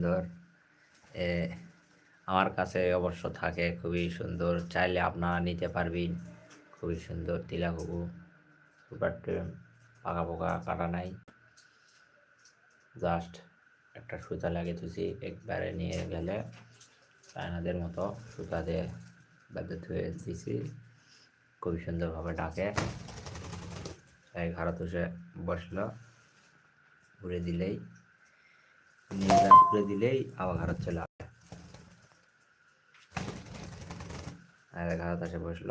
সুন্দর। আমার কাছে অবশ্য থাকে, খুবই সুন্দর। চাইলে আপনারা নিতে পারবেন। খুবই সুন্দর তিলাকুকু। সুপার টেম পাকা পোকা কাটা নাই। জাস্ট একটা সুতা লাগিয়ে তুছি একবারে নিয়ে গেলে চায়নাদের মতো সুতা দিয়ে বেঁধে ধুয়ে দিছি। খুবই সুন্দরভাবে ডাকে। এই ঘরে তুষে বসল ঘুরে দিলেই। নিয়ে দিলেই আবার ঘরে চলে আসে আর এসে বসল।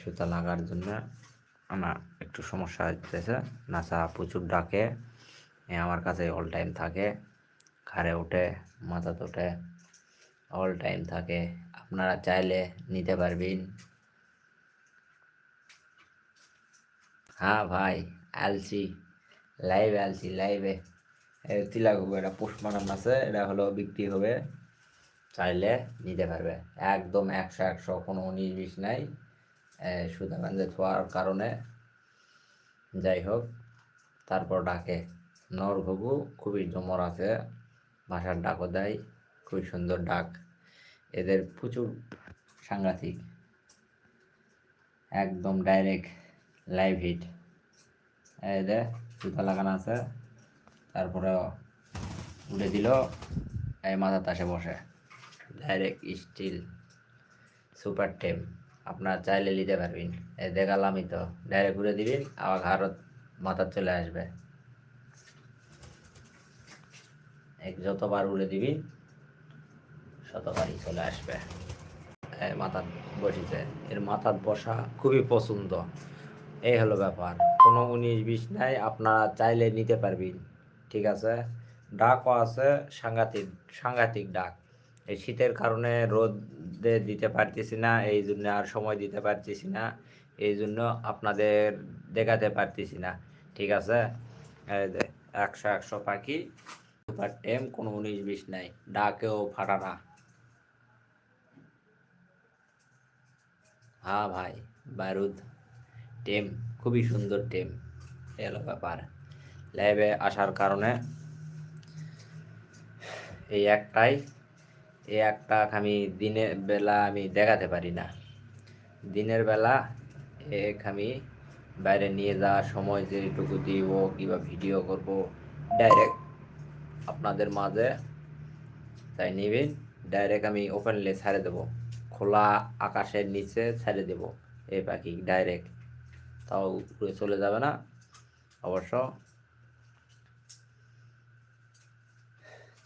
সুতা লাগার জন্য আমার একটু সমস্যা হচ্ছে নাসা প্রচুর ডাকে। আমার কাছে অল টাইম থাকে। ঘাড়ে ওঠে মাথা তোঠে অল টাইম থাকে। আপনারা চাইলে নিতে পারবেন। হ্যাঁ ভাই আলছি লাইভে আলছি লাইভে। তিলাক এটা পোস্টমার্টম আছে, এটা হলো বিক্রি হবে। চাইলে নিতে পারবে। একদম একশো একশো, কোনো উনিশ বিশ নাই। বান্ধে থোয়ার কারণে। যাই হোক, তারপর ডাকে। নর ঘুঘু খুবই জমর আছে। ভাষার ডাকও দেয়, খুবই সুন্দর ডাক। এদের প্রচুর সাংঘাতিক। একদম ডাইরেক্ট লাইভ হিট। এদের জুতা লাগানো আছে। তারপরে উড়ে দিল, এই মাথা তাসে বসে। ডাইরেক্ট স্টিল সুপার টেম আপনার চাইলে নিতে পারবেন। এই দেখালামই তো। ডাইরেক্ট ঘুরে দিবেন, আবার ঘাড়ত মাথা চলে আসবে। এক যতবার উড়ে দিবি শতবারই চলে আসবে। মাথার বসেছে। এর মাথার বসা খুবই পছন্দ। এই হলো ব্যাপার। কোনো উনিশ বিশ নাই, আপনারা চাইলে নিতে পারবেন। ঠিক আছে? ডাকও আছে, সাংঘাতিক সাংঘাতিক ডাক। এই শীতের কারণে রোদে দিতে পারতেছি না, এই জন্য আর সময় দিতে পারতেছি না, এই জন্য আপনাদের দেখাতে পারতেছি না। ঠিক আছে? একশো একশো পাখি, সুপার টেম, কোনো উনিশ বিশ নাই, ডাকেও ফাটা না। হ্যাঁ ভাই, বারুদ, টেম। খুবই সুন্দর টেম এলো ব্যাপার। ল্যাবে আসার কারণে এই একটাই, এই একটা আমি দিনের বেলা আমি দেখাতে পারি না। দিনের বেলা এক আমি বাইরে নিয়ে যাওয়ার সময় যেটুকু দিব কিংবা ভিডিও করব ডাইরেক্ট আপনাদের মাঝে তাই নেবেন ডাইরেক্ট আমি ওপেনলি ছাড়ে দেবো। খোলা আকাশের নিচে ছেড়ে দেব। এই পাখি ডাইরেক্ট তাও উড়ে চলে যাবে না, অবশ্য।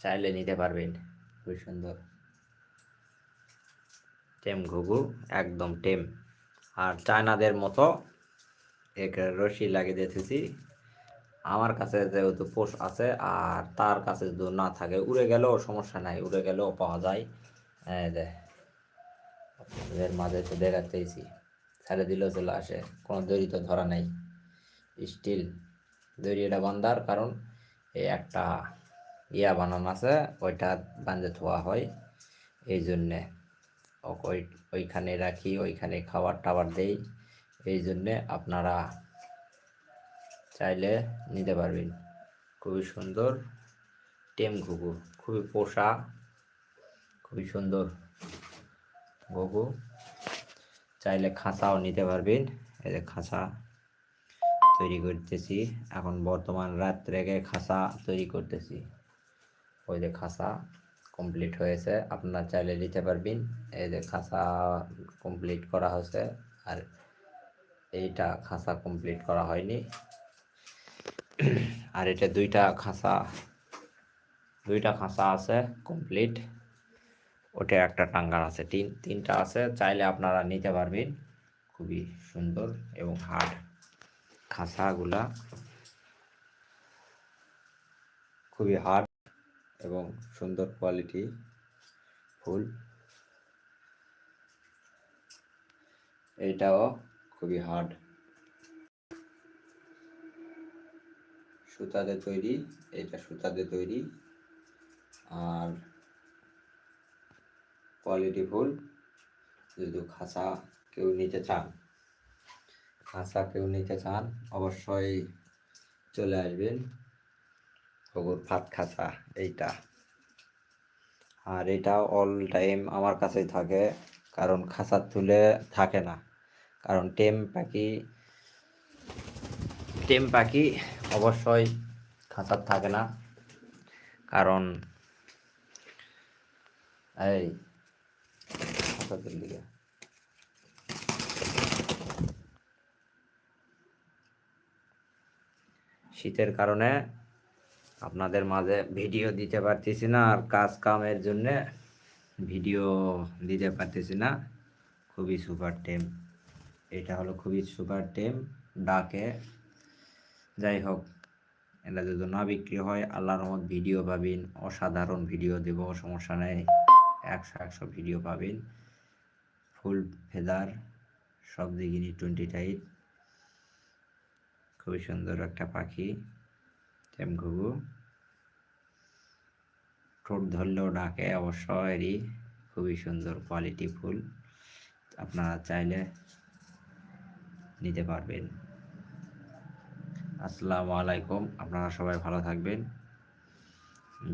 চাইলে নিতে পারবেন, খুবই সুন্দর। টেম ঘুঘু, একদম টেম। আর চায়নাদের মতো এক রশি লাগিয়ে দিতেছি। আমার কাছে যেহেতু পোষ আছে, আর তার কাছে যদি না থাকে, উড়ে গেলেও সমস্যা নাই, উড়ে গেলেও পাওয়া যায়। আপনাদের মাঝে তো দেখাতেইছি ছেড়ে দিলেও চলে আসে। কোনো দড়ি তো ধরা নাই। স্টিল দড়ি এটা বান্ধার কারণ এই একটা ইয়া বানানো আছে, ওইটা বান্ধে থোয়া হয়। এই জন্যে ওই ওইখানে রাখি, ওইখানে খাবার টাবার দেই। এই জন্যে আপনারা চাইলে নিতে পারবেন। খুবই সুন্দর টেম ঘুঘু, খুবই পোষা, খুবই সুন্দর ঘুঘু। চাইলে খাঁচাও নিতে পারবেন। এই যে খাঁচা তৈরি করতেছি। এখন বর্তমান রাত রেখে খাঁচা তৈরি করতেছি। ওই যে খাঁচা কমপ্লিট হয়েছে। আপনারা চাইলে নিতে পারবেন। এই যে খাঁচা কমপ্লিট করা হয়েছে। আর এইটা খাঁচা কমপ্লিট করা হয়নি। আর এটা দুইটা খাঁচা দুইটা খাঁচা আছে কমপ্লিট ওটা একটা টাঙ্গার আছে। তিন, তিনটা আছে, চাইলে আপনারা নিতে পারবেন। খুবই সুন্দর এবং হার্ড খাঁচাগুলা খুবই হার্ড এবং সুন্দর কোয়ালিটি ফুল। এইটাও খুবই হার্ড। সুতাতে তৈরি এটা সুতাতে তৈরি। আর কোয়ালিটি ফুল যদি খাঁচা কেউ নিতে চান খাঁচা কেউ নিতে চান, অবশ্যই চলে আসবেন। ঘুঘুর ফাঁদ খাঁচা এইটা। আর এটা অল টাইম আমার কাছেই থাকে, কারণ খাঁচার তুলে থাকে না। কারণ টেম পাখি টেম পাখি অবশ্যই খাঁচার থাকে না। কারণ, এই খাঁচার দিকে। শীতের কারণে আপনাদের মাঝে ভিডিও দিতে পারতেছি না, আর কাজ কামের জন্য ভিডিও দিতে পারতেছি না। খুবই সুপার টেম। এটা হলো খুবই সুপার টেম, ডাকে। যাই হোক এটা যদি না বিক্রি হয়, আল্লাহর রহমত ভিডিও পাবেন, অসাধারণ ভিডিও দেব, সমস্যা নেই। একশো একশো ভিডিও পাবেন। ফুল, ফেদার, সব দিকে টোয়েন্টি টাইট। খুবই সুন্দর একটা পাখি, টেমঘুঘু। ঠোঁট ধরলেও ডাকে অবশ্যই খুবই সুন্দর কোয়ালিটি ফুল। আপনারা চাইলে নিতে পারবেন। আসসালামু আলাইকুম, আপনারা সবাই ভালো থাকবেন।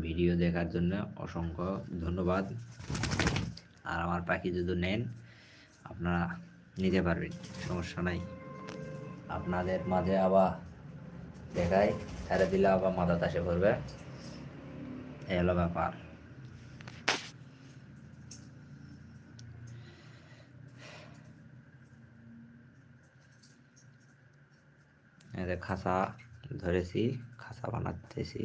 ভিডিও দেখার জন্য অসংখ্য ধন্যবাদ। আর আমার পাখি যদি নেন আপনারা নিতে পারবেন, সমস্যা নাই। আপনাদের মাঝে আবার দেখাই, ছেড়ে দিলে আবার মাথা তাসে পড়বে। এই হলো ব্যাপার। খাঁচা ধরেছি, খাঁচা বানাতেছি।